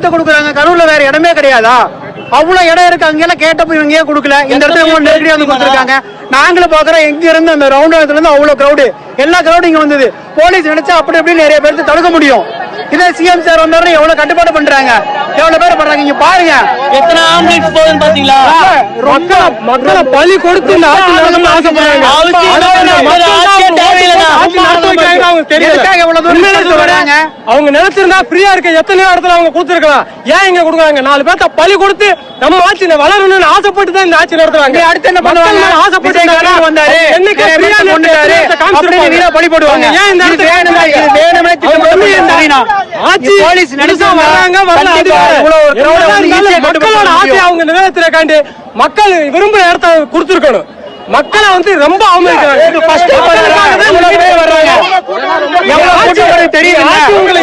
இடத்த கொடுக்குறாங்க. கரூர்ல வேற இடமே கிடையாதா? அவ்வளவு இடம் இருக்கு. அங்கெல்லாம் கேட்டப்ப இவங்க ஏன் கொடுக்கல? இந்த இடத்துல இவங்க நெருக்கடியா வந்து கொடுத்துருக்காங்க. நாங்களும் பாக்குறோம் எங்க இருந்து அந்த ரவுண்ட் இடத்துல இருந்து அவ்வளவு கிரௌடு எல்லா கிரௌடும் இங்க வந்தது. போலீஸ் நினைச்சா அப்படி இப்படி நிறைய பேருக்கு தடுக்க முடியும். இதே சிஎம் சார் வந்தவரை எவ்வளவு கட்டுப்பாடு பண்றாங்க? எவ்வளவு பேர் பண்றாங்க? இங்க பாருங்க. எத்தனை ஆம்புலன்ஸ் போகுதுன்னு பாத்தீங்களா? ரொம்ப மக்களை பலி கொடுத்து ஆசைப்படுறாங்க அவங்களுக்கு தெரியல. அவங்க நினைச்சிருந்தா ஃப்ரீயா இருக்க எத்தனையோ இடத்துல அவங்க கொடுத்துருக்கலாம். ஏன் இங்க கொடுக்குறாங்க? நாலு பேர்த்த பலி கொடுத்து நம்ம ஆட்சி வளரணும்னு ஆசைப்பட்டு தான் இந்த ஆட்சி நடத்துறாங்க. அடுத்து என்ன பண்ணுவாங்க? ஆசைப்பட்டு வந்தாரு. என்னைக்கு பழி போடுவாங்க. ஏன் இந்த. ஆட்சி போலீஸ் ஆ கட்டுப்படுத்த மக்களோட முடியும். அவங்க நிறைவேற்றுறக்காண்டி மக்கள் விரும்புற இடத்த கொடுத்துருக்கணும். மக்களை வந்து ரொம்ப அவமதிக்கிறாங்க இது first time வர்றாங்க. எவ்வளவு பேர் வர்றாங்க? எவ்வளவு